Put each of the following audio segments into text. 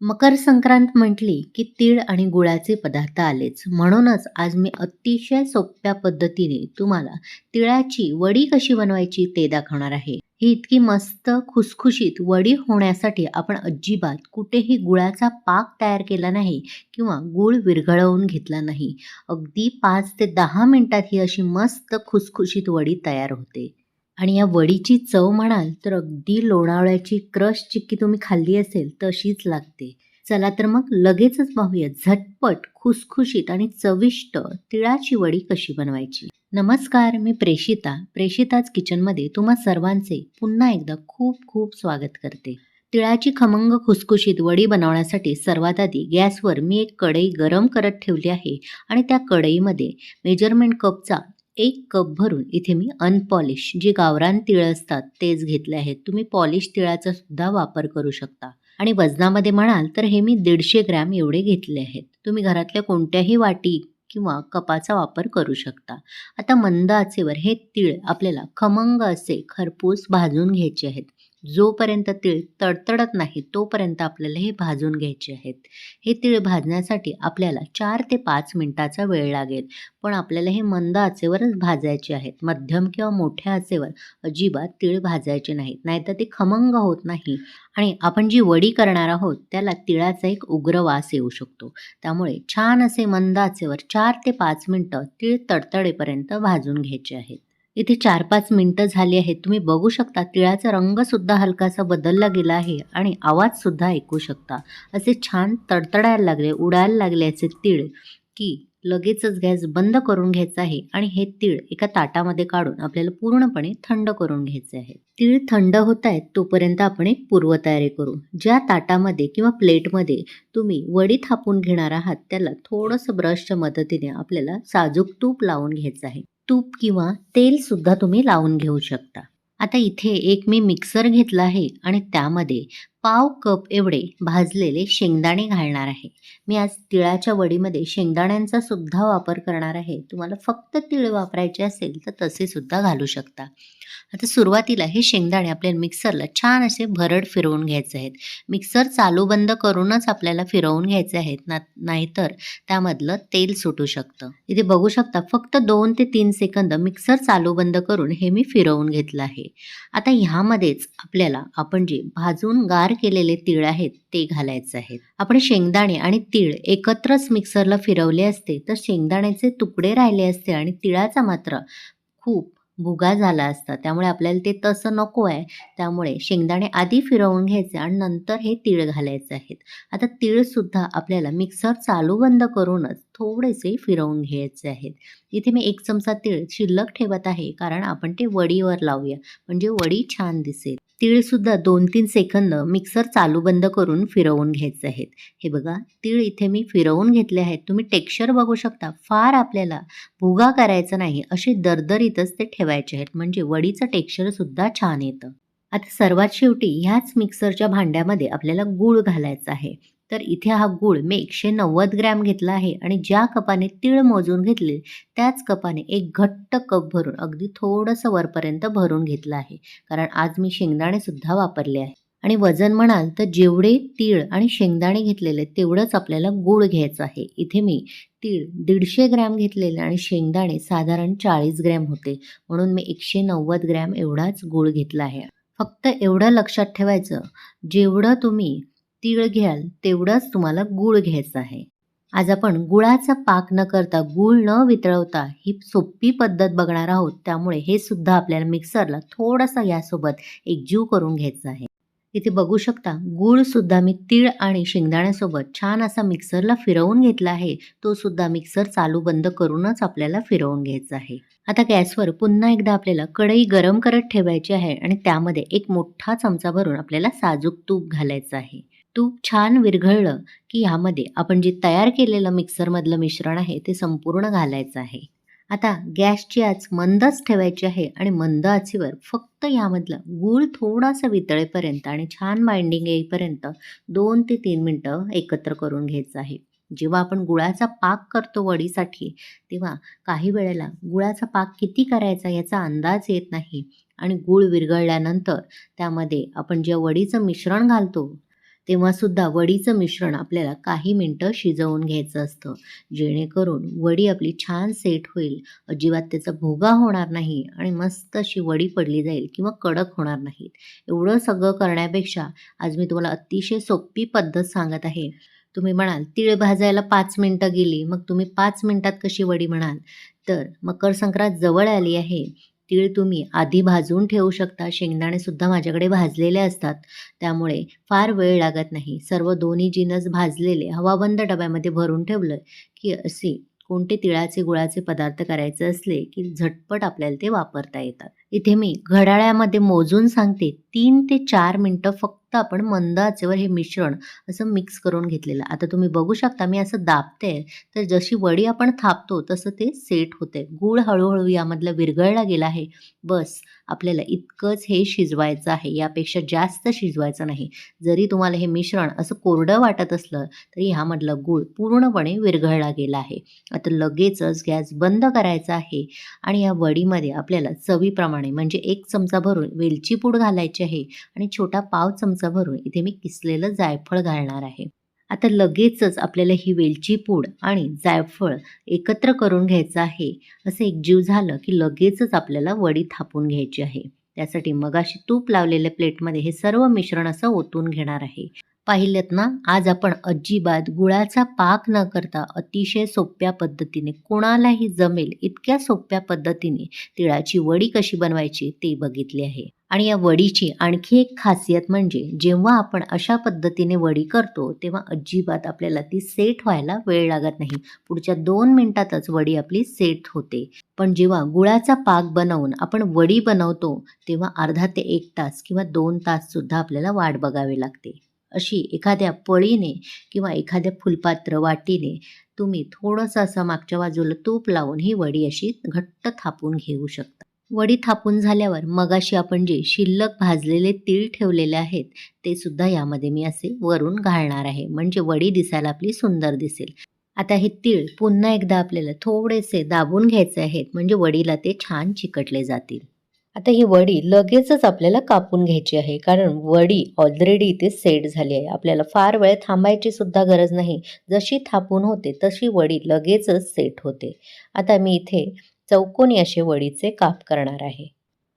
मकर संक्रांत म्हटली की तीळ आणि गुळाचे पदार्थ आलेच. म्हणूनच आज मी अतिशय सोप्या पद्धतीने तुम्हाला तिळाची वडी कशी बनवायची ते दाखवणार आहे. ही इतकी मस्त खुसखुशीत वडी होण्यासाठी आपण अजिबात कुठेही गुळाचा पाक तयार केला नाही किंवा गुळ विरघळवून घेतला नाही. अगदी पाच ते दहा मिनिटात ही अशी मस्त खुसखुशीत वडी तयार होते. आणि या वडीची चव म्हणाल तर अगदी लोणावळ्याची क्रश चिक्की तुम्ही खाल्ली असेल तशीच लागते. चला तर मग लगेचच पाहूया झटपट खुसखुशीत आणि चविष्ट तिळाची वडी कशी बनवायची? नमस्कार मी प्रेषिता प्रेषिताच किचनमध्ये तुम्हा सर्वांचे पुन्हा एकदा खूप खूप स्वागत करते. तिळाची खमंग खुसखुशीत वडी बनवण्यासाठी सर्वात आधी गॅसवर मी एक कढई गरम करत ठेवली आहे आणि त्या कढईमध्ये मेजरमेंट कपचा एक कप भरून इथे मी अनपॉलिश जे गावरान तिळ असतात तेच घेतले आहेत. तुम्ही पॉलिश तिळाचा सुद्धा वापर करू शकता. आणि वजनामध्ये म्हणाल तर हे मी दीडशे ग्रॅम एवढे घेतले आहेत. तुम्ही घरातल्या कोणत्याही वाटी किंवा कपाचा वापर करू शकता. आता मंद आचेवर हे तीळ आपल्याला खमंग असे खरपूस भाजून घ्यायचे आहेत. जोपर्यंत तीळ तडतडत नाही तोपर्यंत आपल्याला हे भाजून घ्यायचे आहेत. हे तीळ भाजण्यासाठी आपल्याला चार ते पाच मिनटाचा वेळ लागेल. पण आपल्याला हे मंद आचेवरच भाजायचे आहेत. मध्यम किंवा मोठ्या आचेवर अजिबात तीळ भाजायचे नाहीत. नाहीतर ते खमंग होत नाही. आणि आपण जी वडी करणार आहोत त्याला तिळाचा एक उग्र वास येऊ शकतो. त्यामुळे छान असे मंद आचेवर चार ते पाच मिनटं तीळ तडतडेपर्यंत भाजून घ्यायचे आहेत. इथे चार पाच मिनटं झाली आहेत. तुम्ही बघू शकता तिळाचा रंगसुद्धा हलकासा बदलला गेला आहे आणि आवाजसुद्धा ऐकू शकता. असे छान तडतडायला लागले उडायला लागले असे तीळ की लगेचच गॅस बंद करून घ्यायचा आहे आणि हे तीळ एका ताटामध्ये काढून आपल्याला पूर्णपणे थंड करून घ्यायचे आहे. तीळ थंड होत आहेत तोपर्यंत आपण एक पूर्वतयारी करू. ज्या ताटामध्ये किंवा प्लेटमध्ये तुम्ही वडी थापून घेणार आहात त्याला थोडंसं ब्रशच्या मदतीने आपल्याला साजूक तूप लावून घ्यायचं आहे. तूप किंवा तेल सुद्धा तुम्ही लावून घेऊ शकता. आता इथे एक मी मिक्सर घेतला आहे आणि त्यामध्ये पाव कप एवढे भाजलेले शेंगदाणे घालणार आहे. मी आज तिळाच्या वडीमध्ये शेंगदाण्यांचा सुद्धा वापर करणार आहे. तुम्हाला फक्त तिळ वापरायचे असेल तर तसे सुद्धा घालू शकता. आता सुरुवातीला हे शेंगदाणे आपल्याला मिक्सरला छान असे भरड फिरवून घ्यायचे आहेत. मिक्सर चालू बंद करूनच आपल्याला फिरवून घ्यायचे आहेत. ना नाहीतर त्यामधलं तेल सुटू शकतं. इथे बघू शकता फक्त दोन ते तीन सेकंद मिक्सर चालू बंद करून हे मी फिरवून घेतलं आहे. आता ह्यामध्येच आपल्याला आपण जे भाजून गार केलेले तीळ आहेत ते घालायचे आहेत. आपण शेंगदाणे आणि तीळ एकत्रच मिक्सरला फिरवले असते तर शेंगदाण्याचे तुकडे राहिले असते आणि तिळाचा मात्र खूप भुगा झाला असता. त्यामुळे आपल्याला ते तसं नको आहे. त्यामुळे शेंगदाणे आधी फिरवून घ्यायचे आणि नंतर हे तीळ घालायचे आहेत. आता तीळसुद्धा आपल्याला मिक्सर चालू बंद करूनच थोडेसे फिरवून घ्यायचे आहेत. इथे मी एक चमचा तीळ शिल्लक ठेवत आहे कारण आपण ते वडीवर लावूया. म्हणजे वडी छान दिसेल. तीळसुद्धा दोन तीन सेकंद मिक्सर चालू बंद करून फिरवून घ्यायचे आहेत. हे बघा तीळ इथे मी फिरवून घेतले आहेत. तुम्ही टेक्स्चर बघू शकता. फार आपल्याला भुगा करायचा नाही असे दरदरीतच ते ठेवायचे आहेत. म्हणजे वडीचं टेक्स्चरसुद्धा छान येतं. आता सर्वात शेवटी ह्याच मिक्सरच्या भांड्यामध्ये आपल्याला गूळ घालायचा आहे. तर इथे हा गूळ मी एकशे नव्वद ग्रॅम घेतला आहे आणि ज्या कपाने तीळ मोजून घेतले त्याच कपाने एक घट्ट कप भरून अगदी थोडंसं वरपर्यंत भरून घेतलं आहे. कारण आज मी शेंगदाणे सुद्धा वापरले आहे. आणि वजन म्हणाल तर जेवढे तीळ आणि शेंगदाणे घेतलेले तेवढंच आपल्याला गूळ घ्यायचं आहे. इथे मी तीळ दीडशे ग्रॅम घेतलेले आणि शेंगदाणे साधारण चाळीस ग्रॅम होते. म्हणून मी एकशे नव्वद ग्रॅम एवढाच गूळ घेतला आहे. फक्त एवढं लक्षात ठेवायचं जेवढं तुम्ही तीळ घ्याल तेवढाच तुम्हाला गूळ घ्यायचा आहे. आज आपण गुळाचा पाक न करता गूळ न वितळवता ही सोपी पद्धत बघणार आहोत. त्यामुळे हे सुद्धा आपल्याला मिक्सरला थोडासा यासोबत एकजीव करून घ्यायचं आहे. इथे बघू शकता गूळ सुद्धा मी तीळ आणि शेंगदाण्यासोबत छान असा मिक्सरला फिरवून घेतला आहे. तो सुद्धा मिक्सर चालू बंद करूनच आपल्याला फिरवून घ्यायचा आहे. आता गॅसवर पुन्हा एकदा आपल्याला कढई गरम करत ठेवायची आहे आणि त्यामध्ये एक मोठा चमचा भरून आपल्याला साजूक तूप घालायचं आहे. तूप छान विरघळलं की ह्यामध्ये आपण जे तयार केलेलं मिक्सरमधलं मिश्रण आहे ते संपूर्ण घालायचं आहे. आता गॅसची आच मंदच ठेवायची आहे आणि मंद आचीवर फक्त यामधलं गूळ थोडासा वितळेपर्यंत आणि छान बाइंडिंग येईपर्यंत दोन ते तीन मिनटं एकत्र करून घ्यायचं आहे. जेव्हा आपण गुळाचा पाक करतो वडीसाठी तेव्हा काही वेळेला गुळाचा पाक किती करायचा याचा अंदाज येत नाही आणि गूळ विरघळल्यानंतर त्यामध्ये आपण जे वडीचं मिश्रण घालतो तेव्हासुद्धा वडीचं मिश्रण आपल्याला काही मिनटं शिजवून घ्यायचं असतं. जेणेकरून वडी आपली छान सेट होईल. अजिबात त्याचा भोगा होणार नाही आणि मस्त अशी वडी पडली जाईल किंवा कडक होणार नाहीत. एवढं सगळं करण्यापेक्षा आज मी तुम्हाला अतिशय सोपी पद्धत सांगत आहे. तुम्ही म्हणाल तीळ भाजायला पाच मिनटं गेली. मग तुम्ही पाच मिनटात कशी वडी म्हणाल? तर मकर संक्रांत जवळ आली आहे. तीळ तुम्ही आधी भाजून ठेवू शकता. शेंगदाणेसुद्धा माझ्याकडे भाजलेले असतात. त्यामुळे फार वेळ लागत नाही. सर्व दोन्ही जिनस भाजलेले हवाबंद डब्यामध्ये भरून ठेवलं की असे कोणते तिळाचे गुळाचे पदार्थ करायचे असले की झटपट आपल्याला ते वापरता येतात. इथे मी घड्याळ्यामध्ये मोजून सांगते. तीन ते चार मिनटं फक्त आपण मंद आचेवर हे मिश्रण असं मिक्स करून घेतलेलं. आता तुम्ही बघू शकता मी असं दाबते तर जशी वडी आपण थापतो तसं ते सेट होते. गूळ हळूहळू यामधलं विरघळला गेला आहे. बस आपल्याला इतकंच हे शिजवायचं आहे. यापेक्षा जास्त शिजवायचं नाही. जरी तुम्हाला हे मिश्रण असं कोरडं वाटत असलं तरी ह्यामधलं गूळ पूर्णपणे विरघळला गेला आहे. आता लगेचच गॅस बंद करायचा आहे आणि या वडीमध्ये आपल्याला चवीप्रमाणे म्हणजे एक चमचा भरून वेलची पूड घालायची आहे आणि छोटा पाव चमचा भरून इथे मी किसलेलं जायफळ घालणार आहे. आता लगेचच आपल्याला ही वेलची पूड आणि जायफळ एकत्र करून घ्यायचं आहे. असं एकजीव झालं की लगेचच आपल्याला वडी थापून घ्यायची आहे. त्यासाठी मगाशी तूप लावलेल्या प्लेटमध्ये हे सर्व मिश्रण असं ओतून घेणार आहे. पाहिलेत ना आज आपण अजिबात गुळाचा पाक न करता अतिशय सोप्या पद्धतीने कोणालाही जमेल इतक्या सोप्या पद्धतीने तिळाची वडी कशी बनवायची ते बघितले आहे. आणि या वडीची आणखी एक खासियत म्हणजे जेव्हा आपण अशा पद्धतीने वडी करतो तेव्हा अजिबात आपल्याला ती सेट व्हायला वेळ लागत नाही. पुढच्या दोन मिनिटातच वडी आपली सेट होते. पण जेव्हा गुळाचा पाक बनवून आपण वडी बनवतो तेव्हा अर्धा ते एक तास किंवा दोन ताससुद्धा आपल्याला वाट बघावी लागते. अशी एखाद्या पळीने किंवा एखाद्या फुलपात्र वाटीने तुम्ही थोडंसं असं मागच्या बाजूला तूप लावून ही वडी अशी घट्ट थापून घेऊ शकता. वडी थापून झाल्यावर मगाशी आपण जे शिल्लक भाजलेले तीळ ठेवलेले आहेत ते सुद्धा यामध्ये मी असे वरून घालणार आहे. म्हणजे वडी दिसायला आपली सुंदर दिसेल. आता हे तीळ पुन्हा एकदा आपल्याला थोडेसे दाबून घ्यायचे आहेत. म्हणजे वडीला ते छान चिकटले जातील. आता ही वडी लगेचच आपल्याला कापून घ्यायची आहे. कारण वडी ऑलरेडी इथे सेट झाली आहे. आपल्याला फार वेळ थांबायची सुद्धा गरज नाही. जशी थापून होते तशी वडी लगेचच सेट होते. आता मी इथे चौकोनी असे वडीचे काप करणार आहे.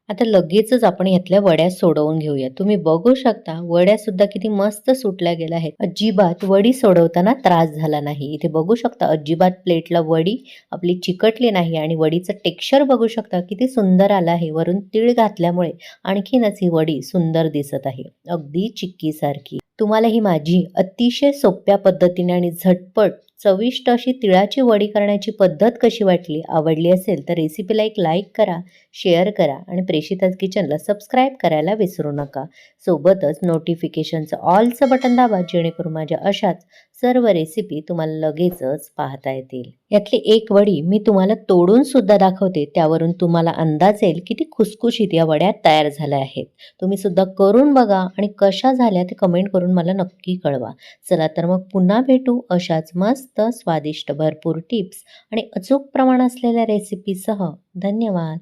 आता लगेचच आपण यातल्या वड्या सोडवून घेऊया. तुम्ही बघू शकता वड्या सुद्धा किती मस्त सुटल्या गेल्या आहेत. अजिबात वडी सोडवताना त्रास झाला नाही. इथे बघू शकता अजिबात प्लेटला वडी आपली चिकटली नाही आणि वडीचं टेक्स्चर बघू शकता किती सुंदर आलं आहे. वरून तीळ घातल्यामुळे आणखीनच ही वडी सुंदर दिसत आहे. अगदी चिक्कीसारखी. तुम्हाला ही माझी अतिशय सोप्या पद्धतीने आणि झटपट चविष्ट अशी तिळाची वडी करण्याची पद्धत कशी वाटली आवडली असेल तर रेसिपीला एक लाईक करा शेअर करा आणि प्रेषिताज किचनला सबस्क्राईब करायला विसरू नका. सोबतच नोटिफिकेशनचं ऑलचं बटन दाबा जेणेकरून माझ्या अशाच सर्व रेसिपी तुम्हाला लगेचच पाहता येतील. यातली एक वडी मी तुम्हाला तोडून सुद्धा दाखवते. त्यावरून तुम्हाला अंदाज येईल किती खुसखुशीत या वड्या तयार झाल्या आहेत. तुम्ही सुद्धा करून बघा आणि कशा झाल्या ते कमेंट करून मला नक्की कळवा. चला तर मग पुन्हा भेटू अशाच मस्त स्वादिष्ट भरपूर टिप्स आणि अचूक प्रमाण असलेल्या रेसिपीसह धन्यवाद.